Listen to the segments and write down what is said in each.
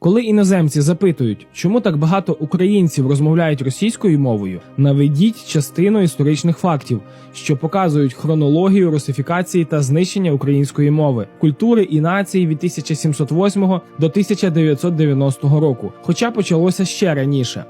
Коли іноземці запитують, чому так багато українців розмовляють російською мовою, наведіть частину історичних фактів, що показують хронологію русифікації та знищення української мови, культури і нації від 1708 до 1990 року, хоча почалося ще раніше.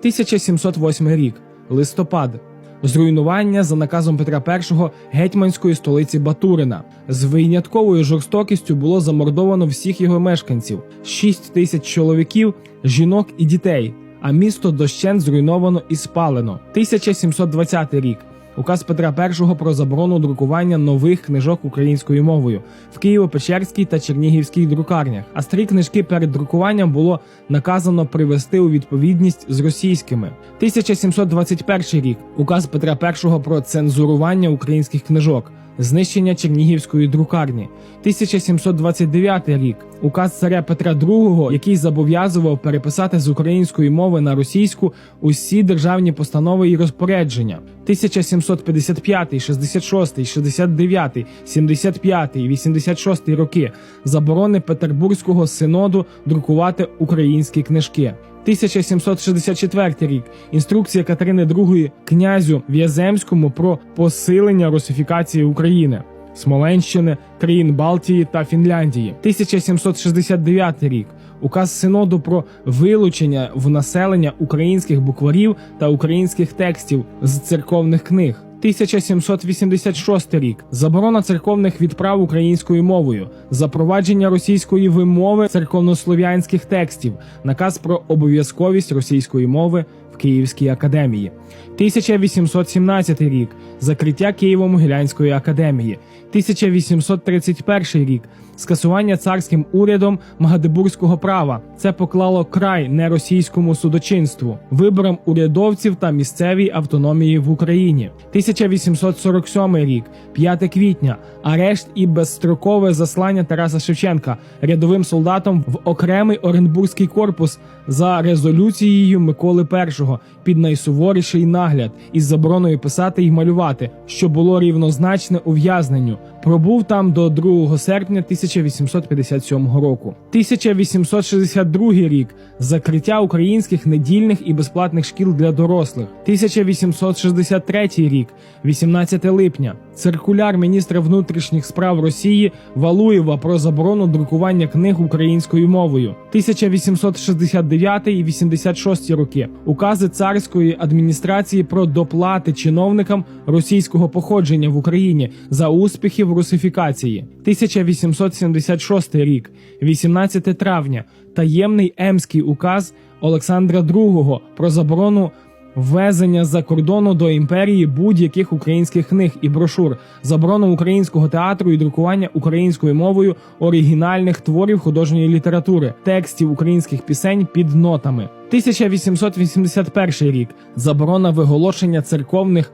1708 рік, листопад. Зруйнування за наказом Петра І гетьманської столиці Батурина. З винятковою жорстокістю було замордовано всіх його мешканців: 6 тисяч чоловіків, жінок і дітей. А місто дощент зруйновано і спалено. 1720 рік. Указ Петра І про заборону друкування нових книжок українською мовою в Києво-Печерській та Чернігівській друкарнях. А старі книжки перед друкуванням було наказано привести у відповідність з російськими. 1721 рік. Указ Петра І про цензурування українських книжок. Знищення Чернігівської друкарні, 1729 рік. Указ царя Петра II, який зобов'язував переписати з української мови на російську усі державні постанови і розпорядження. 1755, 66, 69, 75, 86 роки. Заборони Петербурзького синоду друкувати українські книжки. 1764 рік. Інструкція Катерини II князю В'яземському про посилення русифікації України, Смоленщини, країн Балтії та Фінляндії. 1769 рік. Указ Синоду про вилучення в населення українських букварів та українських текстів з церковних книг. 1786 рік. Заборона церковних відправ українською мовою, запровадження російської вимови церковнослов'янських текстів, наказ про обов'язковість російської мови в Київській академії. 1817 рік. Закриття Києво-Могилянської академії. 1831 рік. Скасування царським урядом Магдебурзького права. Це поклало край неросійському судочинству, виборам урядовців та місцевій автономії в Україні. 1847 рік, 5 квітня. Арешт і безстрокове заслання Тараса Шевченка рядовим солдатом в окремий Оренбурзький корпус за резолюцією Миколи І під найсуворіший нагляд із забороною писати і малювати, що було рівнозначне ув'язненню. Пробув там до 2 серпня 1857 року. 1862 рік закриття українських недільних і безплатних шкіл для дорослих. 1863 рік, 18 липня. Циркуляр міністра внутрішніх справ Росії Валуєва про заборону друкування книг українською мовою. 1869 і 86 роки. Укази царської адміністрації про доплати чиновникам російського походження в Україні за успіхи в русифікації. 1876 рік, 18 травня. Таємний емський указ Олександра II про заборону Ввезення за кордону до імперії будь-яких українських книг і брошур, заборону українського театру і друкування українською мовою оригінальних творів художньої літератури, текстів українських пісень під нотами. 1881 рік заборона виголошення церковних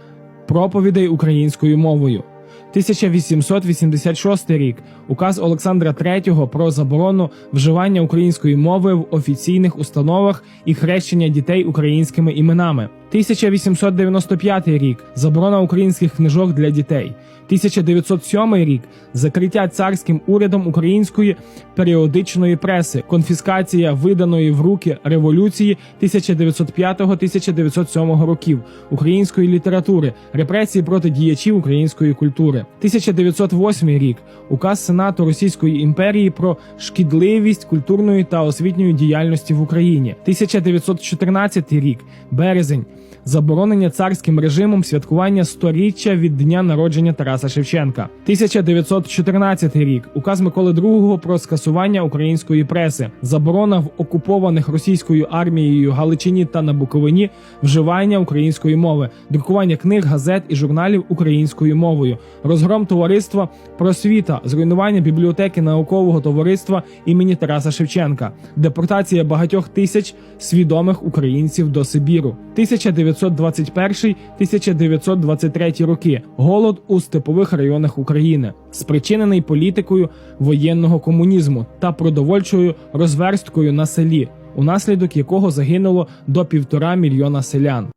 проповідей українською мовою. 1886 рік указ Олександра III про заборону вживання української мови в офіційних установах і хрещення дітей українськими іменами. 1895 рік заборона українських книжок для дітей. 1907 рік закриття царським урядом української періодичної преси, конфіскація виданої в руки революції 1905-1907 років української літератури, репресії проти діячів української культури. 1908 рік указ Сенату Російської імперії про шкідливість культурної та освітньої діяльності в Україні. 1914 рік, березень. Заборонення царським режимом святкування сторіччя від дня народження Тараса Шевченка. 1914 рік. Указ Миколи II про скасування української преси, заборона в окупованих російською армією Галичині та на Буковині вживання української мови, друкування книг, газет і журналів українською мовою, розгром товариства просвіта, зруйнування бібліотеки наукового товариства імені Тараса Шевченка, депортація багатьох тисяч свідомих українців до Сибіру. 1921-1923 роки. Голод у степових районах України, спричинений політикою воєнного комунізму та продовольчою розверсткою на селі, унаслідок якого загинуло до півтора мільйона селян.